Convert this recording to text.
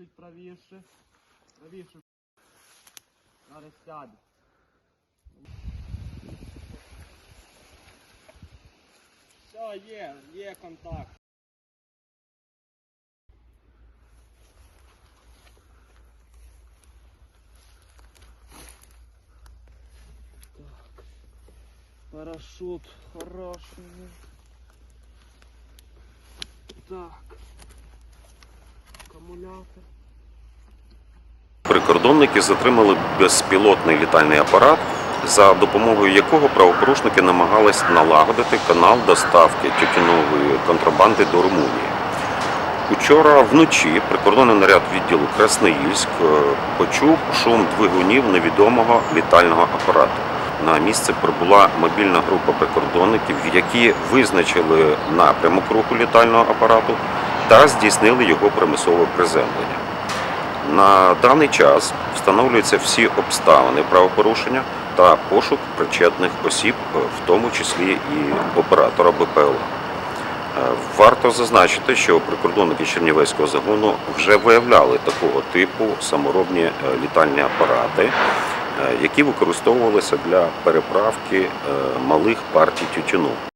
Чуть правіше. Правіше. Зараз сяде. Все, є, є контакт. Так. Парашют хороший. Так. Прикордонники затримали безпілотний літальний апарат, за допомогою якого правопорушники намагались налагодити канал доставки тютюнової контрабанди до Румунії. Учора вночі прикордонний наряд відділу Красноїльськ е, почув шум двигунів невідомого літального апарату. На місце прибула мобільна група прикордонників, які визначили напрямок руху літального апарату та здійснили його примусове приземлення. На даний час встановлюються всі обставини правопорушення та пошук причетних осіб, в тому числі і оператора БПЛА. Е, Варто зазначити, що прикордонники Чернівецького загону вже виявляли такого типу саморобні е, літальні апарати, е, які використовувалися для переправки малих партій тютюну.